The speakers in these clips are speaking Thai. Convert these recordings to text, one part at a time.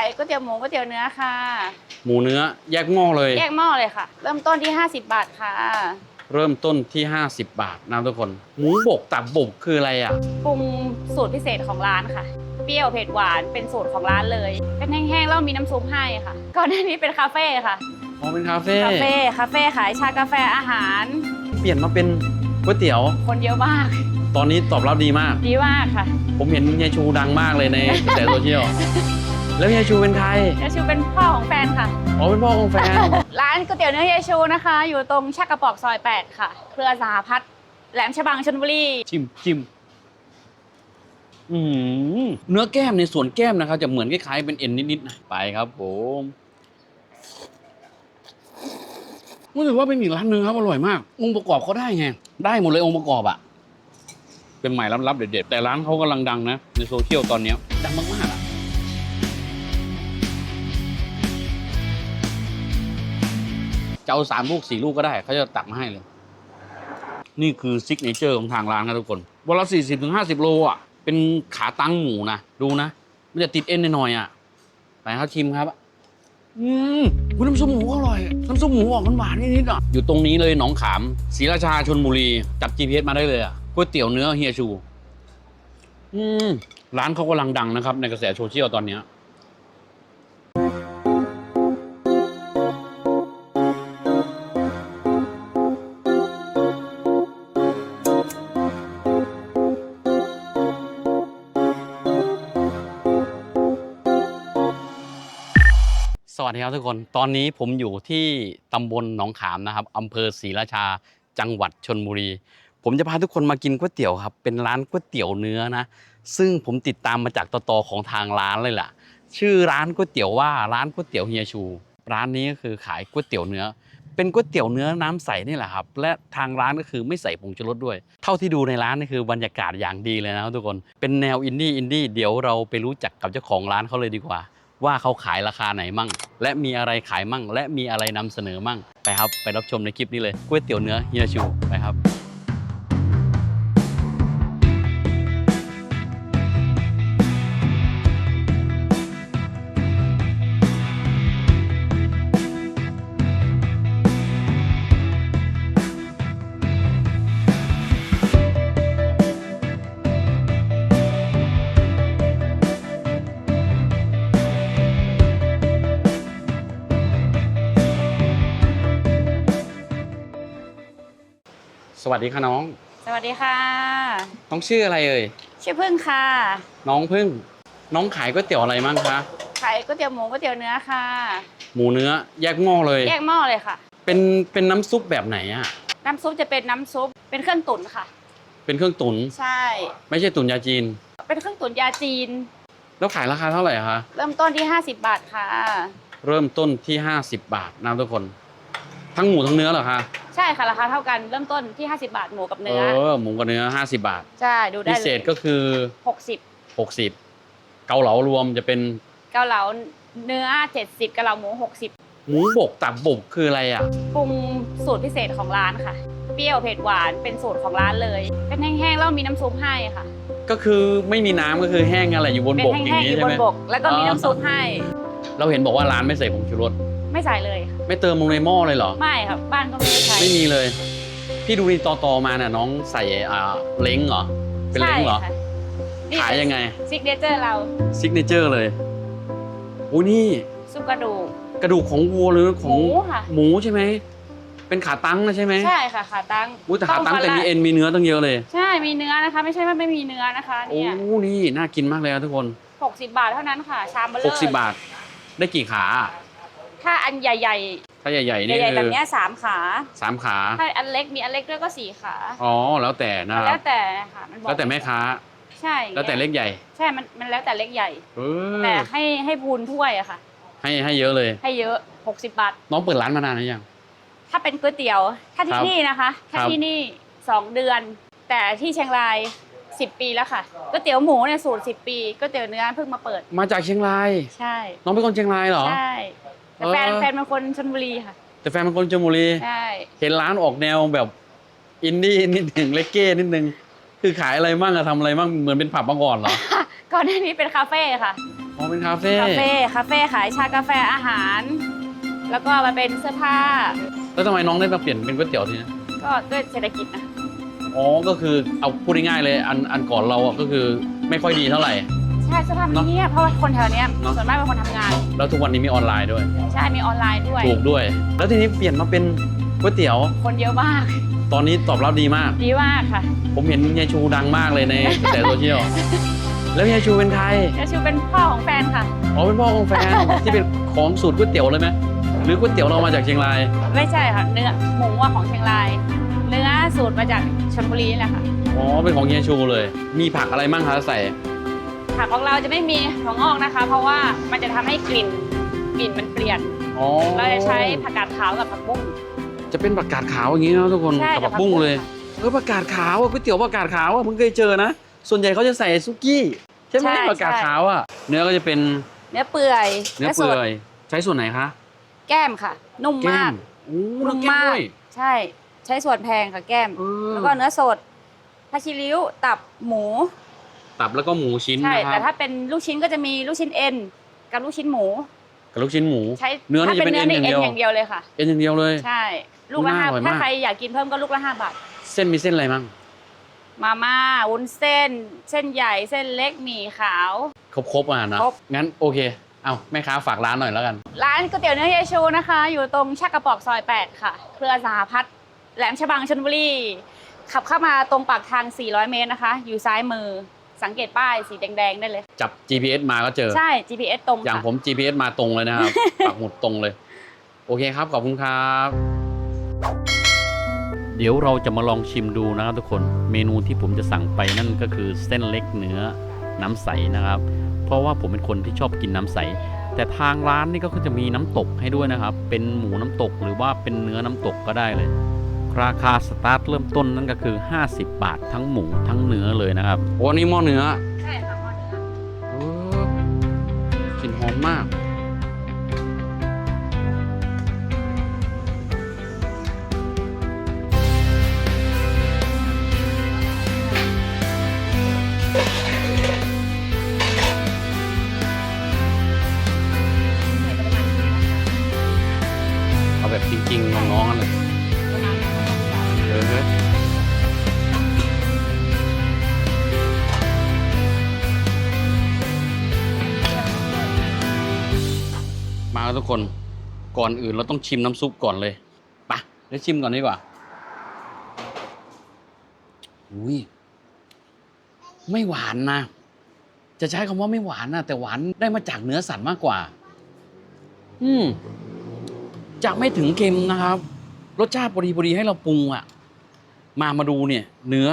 ายก๋วยเตี๋ยวหมูก๋วยเตี๋ยวเนื้อค่ะ หมูเนื้อแยกหม้อเลย แยกหม้อเลยค่ะ เริ่มต้นที่ 50 บาทค่ะ เริ่มต้นที่ 50 บาทนะทุกคน หมูบกตับบกคืออะไรอะ ปรุงสูตรพิเศษของร้านค่ะ เปรี้ยวเผ็ดหวานเป็นสูตรของร้านเลย เป็นแห้งๆแล้วมีน้ำซุปให้ค่ะ ก่อนหน้านี้เป็นคาเฟ่ค่ะ อ๋อเป็นคาเฟ่คาเฟ่คาเฟ่ขายชากาแฟอาหาร เปลี่ยนมาเป็นก๋วยเตี๋ยว คนเยอะมาก ตอนนี้ตอบรับดีมาก ดีมากค่ะ ผมเห็นเฮียชูดังมากเลยในกระแสโซเชียล แล้วเฮียชูเป็นใครยาชูเป็นพ่อของแฟนค่ะ อ๋อ เป็นพ่อของแฟน ร้านก๋วยเตี๋ยวเนื้อยาชูนะคะ อยู่ตรงชักกระปอกซอย 8 ค่ะ เครือสหพัฒน์แหลมฉบังชลบุรี ชิมชิมอืมเนื้อแก้มในส่วนแก้มนะครับ จะเหมือนคล้ายๆเป็นเอ็นนิดๆนะไปครับผมรู้สึกว่าเป็นอีกร้านหนึ่งครับอร่อยมาก องค์ประกอบเขาได้ไง ได้หมดเลยองค์ประกอบอะเป็นใหม่ลับๆเด็ดๆแต่ร้านเขากำลังดังนะ ในโซเชียลตอนเนี้ยดังมากๆ จะเอาสามลูกสี่ลูกก็ได้ เขาจะตักมาให้เลย นี่คือซิกเนเจอร์ของทางร้านครับทุกคนวันละสี่สิบถึงห้าสิบโลอะ เป็นขาตั้งหมูนะ ดูนะ มันจะติดเอ็นหน่อยอะไปครับชิมครับ อืมคุณน้ำซุปหมูอร่อย น้ำซุปหมูออกหวานๆนิดๆอะ อยู่ตรงนี้เลยหนองขามศรีราชาชนบุรี จับ GPS มาได้เลยอะก๋วยเตี๋ยวเนื้อเฮียชู อืมร้านเขากำลังดังนะครับ ในกระแสโซเชียลตอนเนี้ย สวัสดีครับทุกคน ตอนนี้ผมอยู่ที่ตำบลหนองขามนะครับอำเภอศรีราชา จังหวัดชนบุรี ผมจะพาทุกคนมากินก๋วยเตี๋ยวครับ เป็นร้านก๋วยเตี๋ยวเนื้อนะ ซึ่งผมติดตามมาจากตตของทางร้านเลยล่ะ ชื่อร้านก๋วยเตี๋ยวว่าร้านก๋วยเตี๋ยวเฮียชู ร้านนี้ก็คือขายก๋วยเตี๋ยวเนื้อ เป็นก๋วยเตี๋ยวเนื้อน้ำใสนี่แหละครับ และทางร้านก็คือไม่ใส่ผงชูรสด้วย เท่าที่ดูในร้านนี่คือบรรยากาศอย่างดีเลยนะครับทุกคน เป็นแนวอินดี้อินดี้ เดี๋ยวเราไปรู้จักกับเจ้าของร้านเขาเลยดีกว่า ว่าเขาขายราคาไหนมั่ง และมีอะไรขายมั่ง และมีอะไรนำเสนอมั่งไปครับ ไปรับชมในคลิปนี้เลยก๋วยเตี๋ยวเนื้อเฮียชูไปครับ วัสดีค่ะน้อง สวัสดีค่ะ น้องชื่ออะไรเอ่ย ชื่อพึ่งค่ะ น้องพึ่ง น้องขายก๋วยเตี๋ยวอะไรมั่งคะ ขายก๋วยเตี๋ยวหมูก๋วยเตี๋ยวเนื้อค่ะ หมูเนื้อแยกหม้อเลย แยกหม้อเลยค่ะ เป็นเป็นน้ำซุปแบบไหนอะน้ำซุปจะเป็นน้ำซุป เป็นเครื่องตุ๋นค่ะ เป็นเครื่องตุ๋นใช่ ไม่ใช่ตุ๋นยาจีน เป็นเครื่องตุ๋นยาจีน แล้วขายราคาเท่าไหร่อะคะ เริ่มต้นที่ 50 บาทค่ะ เริ่มต้นที่ 50 บาทนะทุกคน ทั้งหมูทั้งเนื้อเหรอคะใช่ค่ะราคาเท่ากันเริ่มต้นที่ 50 บาทหมูกับเอเนื้ออหมูกับเนื้อ 50 บาท ใช่ดูได้พิเลยเศษก็คือ 60 60 เกาเหลารวมจะเป็นเกาเหลาเนื้อ 70เกาเหลาหมู 60หมูบกตับบกคืออะไรอะ ปรุงสูตรพิเศษของร้านค่ะ เปรี้ยวเผ็ดหวานเป็นสูตรของร้านเลย เป็นแห้งๆแล้วมีน้ำซุปให้ค่ะ ก็คือไม่มีน้ำก็คือแห้งอะไรอยู่บนเป็นบกอย่าแห้งงๆอนี้ยู่ใช่บไหนมบก แล้วก็มีอ๋อน้ำซุปให้ เราเห็นบอกว่าร้านไม่ใส่ผงชูรส ไม่ใส่เลยค่ะไม่เติมลงในหม้อเลยเหรอ ไม่ครับบ้านก็ไม่ได้ใช้ ไม่มีเลย พี่ดูนี่ตอตอๆมาน่ะน้องใส่อ่าเล้งเหรอ เป็นเล้งเหรอ ใช่ค่ะนี่ขายยังไงซิกเนเจอร์เราซิกเนเจอร์เลยโอ้นี่ซุปกระดูก กระดูกของวัวหรือขหองมูค่ะ หมูใช่ไหม เป็นขาตั้งนะใช่ไหมใช่ค่ะขาตั้งอุ้ยแต่ขาตั้งคนแต่ละมีเอ็นมีเนื้อตั้งเยอะเลย ใช่มีเนื้อนะคะ ไม่ใช่ว่าไม่มีเนื้อนะคะโอ้เนี่ยนี่น่ากินมากเลยครับทุกคนหกสิบบาทเท่านั้นค่ะ ชามเบลเลอร์60 บาท ได้กี่ขา ถ้าอันใหญ่ถ้าใหญ่ๆๆนี่ใหญ่ๆคืแบบอเนี้ยสามขาสามขา ถ้าอันเล็กมีอันเล็กด้วยก็สี่ขาอ๋อ แล้วแต่นะคแล้รับ วแต่ค่ะมันบอกแล้วแต่แม่ค้า ใช่แล้วแต่เล็กใหญ่ใช่มันมันแล้วแต่เล็กใหญ่ เออแต่ให้ให้พูนถ้วยอะค่ะ ให้ให้เยอะเลย ให้เยอะ 60 บาท น้องเปิดร้านมานานหรือยัง ถ้าเป็นก๋วยเตี๋ยว ถ้าคที่รับนี่นะคะ ถ้าครับ ที่นี่ 2 เดือน แต่ที่เชียงราย 10 ปีแล้วค่ะก๋วยเตี๋ยวหมูเนี่ยสูตร 10 ปีก๋วยเตี๋ยวเนื้อเพิ่งมาเปิด มาจากเชียงราย ใช่ น้องเป็นคนเชียงรายเหรอ ใช่ แต่แฟนเออ แฟนเป็นคนชลบุรีค่ะ แต่แฟนเป็นคนชลบุรี ใช่ เห็นร้านออกแนวแบบอินดี้นิดหนึ่งเลกเก้นิดนึงคือขายอะไรมั่งอะทำอะไรมั่งเหมือนเป็นผับมาก่อนเหรอก่อนหน้านี้เป็นคาเฟ่ค่ะออ๋อเป็นคาเฟ่คาเฟ่ คาเฟ่ขายชากาแฟอาหาร แล้วก็มาเป็นเสื้อผ้า แล้วทำไมน้องได้มาเปลี่ยนเป็นก๋วยเตี๋ยวทีนี้ก็ด้วยเศรษฐกิจนะ อ๋อก็คือเอาพูดง่ายๆเลยอันอันก่อนเราอะก็คือไม่ค่อยดีเท่าไหร่ ใช่เสื้อผ้ามันเงียบเพราะว่าคนแถวเนี้ยเนอะ ส่วนมากเป็นคนทำงาน แล้วทุกวันนี้มีออนไลน์ด้วย ใช่มีออนไลน์ด้วย ถูกด้วย แล้วทีนี้เปลี่ยนมาเป็นก๋วยเตี๋ยว คนเยอะมาก ตอนนี้ตอบรับดีมาก ดีมากค่ะผมเห็นยายชูดังมากเลยในกระแสโซเชียล แล้วยายชูเป็นใคร จะชูเป็นพ่อของแฟนค่ะ อ๋อเป็นพ่อของแฟน ที่เป็นของสูตรก๋วยเตี๋ยวเลยไหมหรือก๋วยเตี๋ยวเรามาจากเชียงราย ไม่ใช่ค่ะเนื้อหมูอะของเชียงราย เนื้อสูตรมาจากชลบุรีนี่แหละค่ะ อ๋อเป็นของเฮียชูเลย มีผักอะไรมั่งคะใส่ ผักของเราจะไม่มีถั่วงอกนะคะ เพราะว่ามันจะทำให้กลิ่นกลิ่นมันเปลี่ยน อ๋อเราจะใช้ผักกาดขาวกับผักบุ้ง จะเป็นผักกาดขาวอย่างนี้นะทุกคนใช่กับผักบุ้งเลยเออผักกาดขาวอะก๋วยเตี๋ยวผักกาดขาวอะเพิ่งเคยเจอนะ ส่วนใหญ่เขาจะใส่ซุกี้ใช่ไหมผักกาดขาวอะเนื้อก็จะเป็นเนื้อเปื่อยเนื้อสเปื่ดอยใช้ส่วนไหนคะแก้มค่ะ นุ่มแก้มากมโอ้นุ่เนื้อแก้มมมาก ด้วยใช่ ใช้ส่วนแพงค่ะแก้ม เออแล้วก็เนื้อสดผ้าชิริ้ว ตับหมู ตับแล้วก็หมูชิ้นใช่นะคแต่รับถ้าเป็นลูกชิ้นก็จะมีลูกชิ้นเอ็นกับลูกชิ้นหมู กับลูกชิ้นหมู ใช้เนื้อนี่ถ้าจะเป็นเนื้อนี่เอ็เอ็นนอย่างเดียว อย่างเดียวเลยค่ะ เอ็นอย่างเดียวเลย ใช่ ลูกละน่าห้าอร่อยมาก ถ้าใครอยากกินเพิ่มก็ลูกละห้าบาท เส้นมีเส้นอะไรมั่งมาม่าวุ้นเส้น เส้นใหญ่เส้นเล็กหมี่ขาวครบๆอะนะครบ งั้นโอเคเอาแม่ค้าฝากร้านหน่อยแล้วกัน ร้านก๋วยเตี๋ยวเนื้อเยชูนะคะ อยู่ตรงชักกระปอกซอย 8 ค่ะ เครือสหพัฒน์แหลมฉบังชลบุรี ขับเข้ามาตรงปากทาง 400 เมตรนะคะ อยู่ซ้ายมือ สังเกตป้ายสีแดงๆได้เลย จับ GPS มาก็เจอ ใช่ GPS ตรงอย่างค่ะ ผม GPS มาตรงเลยนะครับ ปักหมุดตรงเลย โอเคครับ ขอบคุณครับ เดี๋ยวเราจะมาลองชิมดูนะครับทุกคน เมนูที่ผมจะสั่งไปนั่นก็คือเส้นเล็กเนื้อน้ำใสนะครับ เพราะว่าผมเป็นคนที่ชอบกินน้ำใส แต่ทางร้านนี่ก็คือจะมีน้ำตกให้ด้วยนะครับ เป็นหมูน้ำตกหรือว่าเป็นเนื้อน้ำตกก็ได้เลย ราคาสตาร์ทเริ่มต้นนั่นก็คือ 50 บาททั้งหมูทั้งเนื้อเลยนะครับโอ้นี่หม้อเนื้อใช่ค่ะหม้อเนื้อเออกลิ่นหอมมาก ทุกคนก่อนอื่นเราต้องชิมน้ำซุปก่อนเลยไปะเดี๋ยวชิมก่อนดีกว่าอุ้ยไม่หวานนะ จะใช้คำว่าไม่หวานนะแต่หวานได้มาจากเนื้อสัตว์มากกว่า อืมจะไม่ถึงเค็มนะครับ รสชาติพอดีพอดีให้เราปรุงอะมามาดูเนี่ย เนื้อ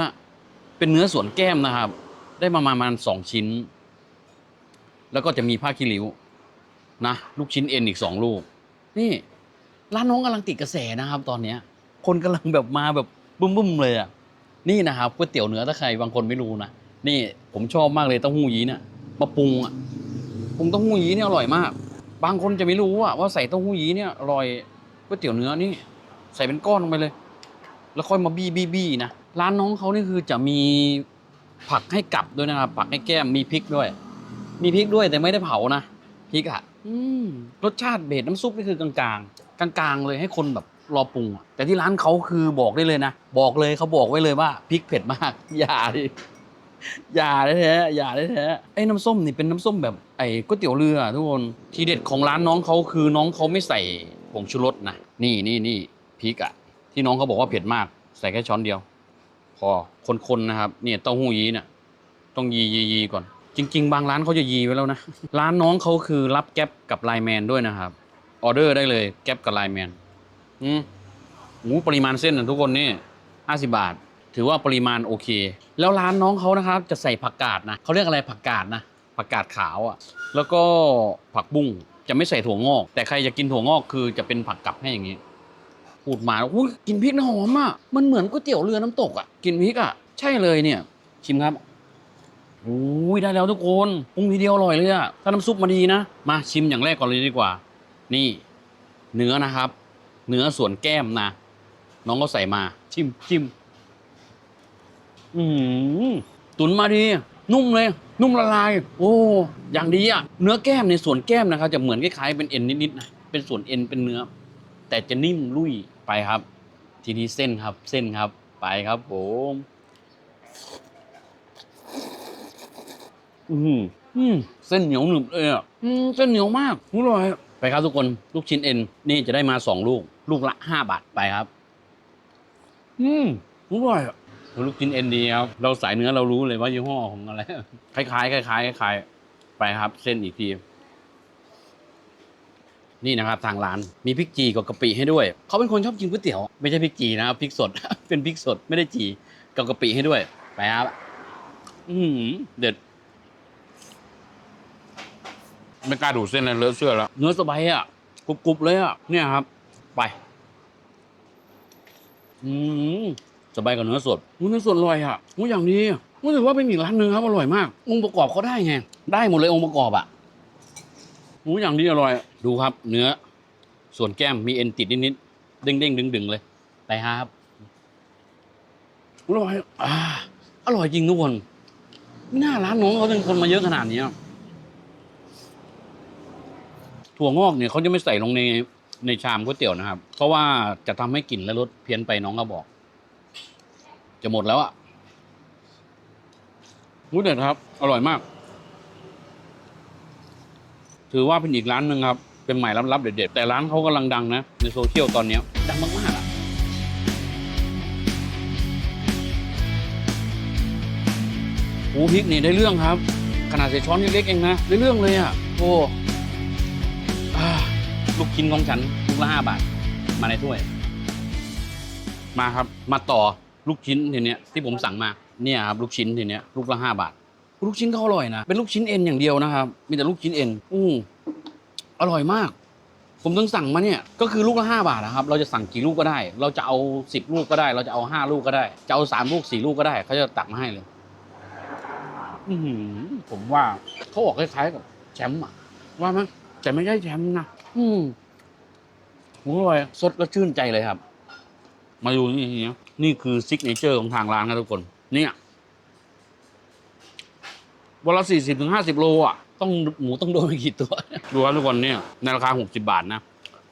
เป็นเนื้อส่วนแก้มนะครับ ได้มาประมาณสองชิ้น แล้วก็จะมีผ้าคีริ้ว นะลูกชิ้นเอ็นอีกสองลูก นี่ร้านน้องกำลังติดกระแสนะครับ ตอนเนี้ย คนกำลังแบบมาแบบบึ้มๆเลยอะนี่นะครับก๋วยเตี๋ยวเนื้อถ้าใครบางคนไม่รู้นะนี่ผมชอบมากเลยเต้าหู้ยี้เนี่ยมาปรุงอะปรุงเต้าหู้ยี้เนี่ยอร่อยมาก บางคนจะไม่รู้อะว่าใส่เต้าหู้ยี้เนี่ยอร่อยก๋วยเตี๋ยวเนื้อนี่ ใส่เป็นก้อนลงไปเลย แล้วค่อยมาบี้บี้บี้นะร้านน้องเขานี่คือจะมีผักให้กลับด้วยนะครับผักให้แก้มมีพริกด้วย มีพริกด้วยแต่ไม่ได้เผานะพริกอะ อืมรสชาติเบสน้ำซุปนี่คือกลางๆ กลางๆ เลยให้คนแบบรอปรุงอะแต่ที่ร้านเขาคือบอกได้เลยนะ บอกเลยเขาบอกไว้เลยว่าพริกเผ็ดมาก อย่าดิอย่าได้แท้อย่าได้แท้ไอ้น้ำส้มนี่เป็นน้ำส้มแบบไอ้ก๋วยเตี๋ยวเรือทุกคนทีเด็ดของร้านน้องเขาคือน้องเขาไม่ใส่ผงชูรสนะนี่นี่นี่พริกอะที่น้องเขาบอกว่าเผ็ดมาก ใส่แค่ช้อนเดียว พอคนๆนะครับเนี่ยเต้าหู้ยี้เนี่ยต้องยียียีก่อน จริง ๆ บางร้านเขาจะยีไว้แล้วนะ ร้านน้องเขาคือรับแก๊ปกับไลแมนด้วยนะครับ ออเดอร์ได้เลยแก๊ปกับไลแมนอืมหมูปริมาณเส้นนะทุกคนนี่ห้าสิบาท ถือว่าปริมาณโอเค แล้วร้านน้องเขานะครับ จะใส่ผักกาดนะเขาเรียกอะไรผักกาดนะผักกาดขาวอะ่ะ แล้วก็ผักบุ้งจะไม่ใส่ถั่วงอก แต่ใครจะกินถั่วงอกคือจะเป็นผักกลับให้อย่างนี้พูดมาแล้วอุ้ยกินพริกนะหอมอะมันเหมือนก๋วยเตี๋ยวเรือน้ำตกอะกินพริกอะใช่เลยเนี่ย ชิมครับ อ้ยได้แล้วทุกคนปรุงทีเดียวอร่อยเลยอะถ้าน้ำซุปมาดีนะ มาชิมอย่างแรกก่อนเลยดีกว่า นี่ เนื้อนะครับ เนื้อส่วนแก้มนะ น้องก็ใส่มา ชิมชิมอืมตุนมาดี นุ่มเลย นุ่มละลาย โอ้ อย่างดีอะเนื้อแก้มในส่วนแก้มนะครับ จะเหมือนคล้ายๆเป็นเอ็นนิดๆนะเป็นส่วนเอ็นเป็นเนื้อ แต่จะนิ่มลุยไปครับ ทีนี้เส้นครับ เส้นครับ ไปครับผม อืมอืมเส้นเหนียวหนึบเลยอะอืมเส้นเหนียวมากอร่อยไปครับทุกคนลูกชิ้นเอ็นนี่จะได้มาสองลูก ลูกละห้าบาทไปครับ อืมอร่อยอะลูกชิ้นเอ็นดีครับเราสายเนื้อเรารู้เลยว่ายี่ห้อของอะไรคล้ายๆคล้ายๆคล้ายๆไปครับ เส้นอีกทีนี่นะครับทางร้านมีพริกจีกับกะปิให้ด้วย เขาเป็นคนชอบกินก๋วยเตี๋ยว ไม่ใช่พริกจีนะครับพริกสด เป็นพริกสดไม่ได้จีกับกะปิให้ด้วย ไปครับ อือหือเด็ด ไม่กล้าดูดเส้นเลยเลอะเสื้อแล้ว เนื้อสบายอะกรุบๆเลยอะเนี่ยครับ ไป อืมสบายกับเนื้อสดเนื้อสดอร่อยอะอุ๊ยอย่างนี้รู้สึกว่าเป็นอีกร้านหนึ่งครับอร่อยมาก องค์ประกอบเขาได้ไงได้หมดเลยองค์ประกอบอะอุ๊ยอย่างนี้อร่อย ดูครับ เนื้อ ส่วนแก้มมีเอ็นติดนิดๆเด้งๆดึงๆเลยไปครับอร่อยอ่าอร่อยจริงทุกคนไม่น่าร้านน้องเขาเป็นคนมาเยอะขนาดนี้ ถั่วงอกเนี่ยเขาจะไม่ใส่ลงในในชามก๋วยเตี๋ยวนะครับ เพราะว่าจะทำให้กลิ่นและรสเพี้ยนไปน้องก็บอก จะหมดแล้วอะ่ะรู้เด็ดครับ อร่อยมาก ถือว่าเป็นอีกร้านหนึ่งครับ เป็นใหม่ลับๆเด็ดๆแต่ร้านเขากำลังดังนะ ในโซเชียลตอนนี้ดังมากๆอะโอ้พริกนี่ได้เรื่องครับ ขนาดใส่ช้อนเล็กๆเองนะ ได้เรื่องเลยอะ โอ้ กชิ้นของฉันลูกละห้าบาท มาในถ้วย มาครับ มาต่อลูกชิ้นทีเนี้ยที่ผมสั่งมาเนี่ยครับลูกชิ้นทีเนี้ยลูกละห้าบาท ลูกชิ้นเขาอร่อยนะ เป็นลูกชิ้นเอ็นอย่างเดียวนะครับ มีแต่ลูกชิ้นเอ็นอู้อร่อยมาก ผมต้องสั่งมาเนี่ยก็คือลูกละห้าบาทนะครับ เราจะสั่งกี่ลูกก็ได้ เราจะเอาสิบลูกก็ได้ เราจะเอาห้าลูกก็ได้ จะเอาสามลูกสี่ลูกก็ได้เขาจะตักมาให้เลย อือหือผมว่าเขาออกคล้ายๆกับแชมป์อะว่ามั้ยแต่ไม่ใช่แชมป์นะอืม อร่อยสดก็ชื่นใจเลยครับ มาดูนี่ทีนี้นี่คือซิกเนเจอร์ของทางร้านครับทุกคน เนี่ยวันละสี่สิบถึงห้าสิบโลอะต้องหมูต้องโดนไปกี่ตัวดูครับทุกคนเนี่ยในราคาหกสิบาทนะ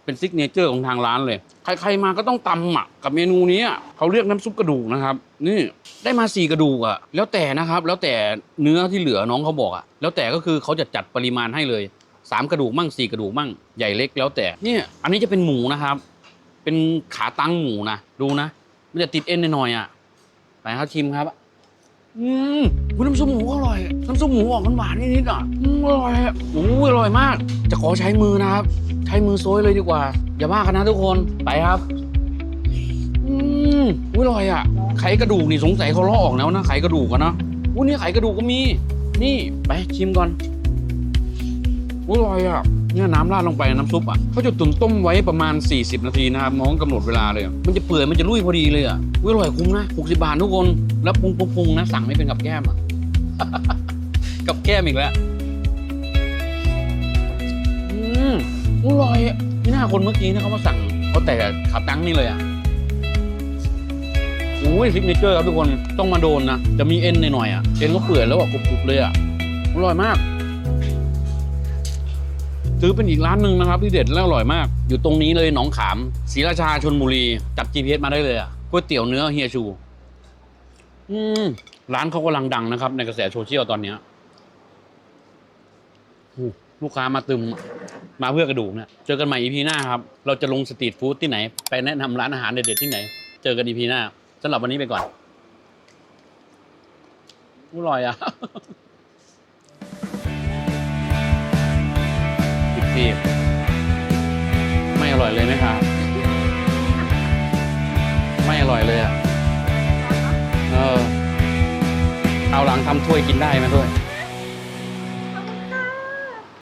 เป็นซิกเนเจอร์ของทางร้านเลย ใครๆมาก็ต้องตำอะกับเมนูนี้เขาเรียกน้ำซุปกระดูกนะครับ นี่ได้มาสี่กระดูกอะแล้วแต่นะครับ แล้วแต่เนื้อที่เหลือน้องเขาบอกอะแล้วแต่ก็คือเขาจะจัดปริมาณให้เลย สามกระดูกมั่งสี่กระดูกมั่งใหญ่เล็กแล้วแต่เนี่ยอันนี้จะเป็นหมูนะครับ เป็นขาตั้งหมูนะดูนะมันจะติดเอ็นหน่อยอะไปครับชิมครับ อืมอุ๊ยน้ำซุปหมูอร่อยน้ำซุปหมูออกหวานนิดๆอะอืมอร่อยอะโอ้ยอร่อยมาก จะขอใช้มือนะครับ ใช้มือโซยเลยดีกว่า อย่าว่ากันนะทุกคนไปครับอืมอุ๊ยอร่อยอะไขกระดูกนี่สงสัยเขาลาะออกแล้วนะไขกระดูกกันนะอุ้ยนี่ไขกระดูกก็มี นี่ไปชิมก่อน อร่อยอะเนี่ยน้ำราดลงไปน้ำซุปอะเขาจะตุ๋นต้มไว้ประมาณ 40 นาทีนะครับน้องกำหนดเวลาเลย มันจะเปื่อยมันจะรุ่ยพอดีเลยอะอุ๊ยอร่อยคุ้มนะ60บาททุกคน แล้วปรุงปรุงปรุงนะสั่งไม่เป็นกับแก้มอะ กับแก้มอีกแล้วอืมอร่อยอะนี่หน่าคนเมื่อกี้นะเขามาสั่งเขาแต่ขาตั้งนี่เลยอะโอ้ยซิกเนเจอร์ครับทุกคนต้องมาโดนนะจะมีเอ็นหน่อยๆอะเอ็นก็เปื่อยแล้วอะกรุบๆเลยอะอร่อยมาก ซื้อเป็นอีกร้านหนึ่งนะครับที่เด็ดและอร่อยมาก อยู่ตรงนี้เลยหนองขามศรีราชาชนบุรีจับ GPS มาได้เลยอะก๋วยเตี๋ยวเนื้อเฮียชู อืมร้านเขากำลังดังนะครับ ในกระแสโซเชียลตอนเนี้ยลูกค้ามาตึมมาเพื่อกระดูกเนี่ยเจอกันใหม่อีพีหน้าครับ เราจะลงสตรีทฟู้ดที่ไหน ไปแนะนำร้านอาหารเด็ดๆที่ไหน เจอกันอีพีหน้าสำหรับวันนี้ไปก่อนอร่อยอะ อีกทีไม่อร่อยเลยนะครับไม่อร่อยเลยอะเออเอาหลังทำถ้วยกินได้ไหมถ้วย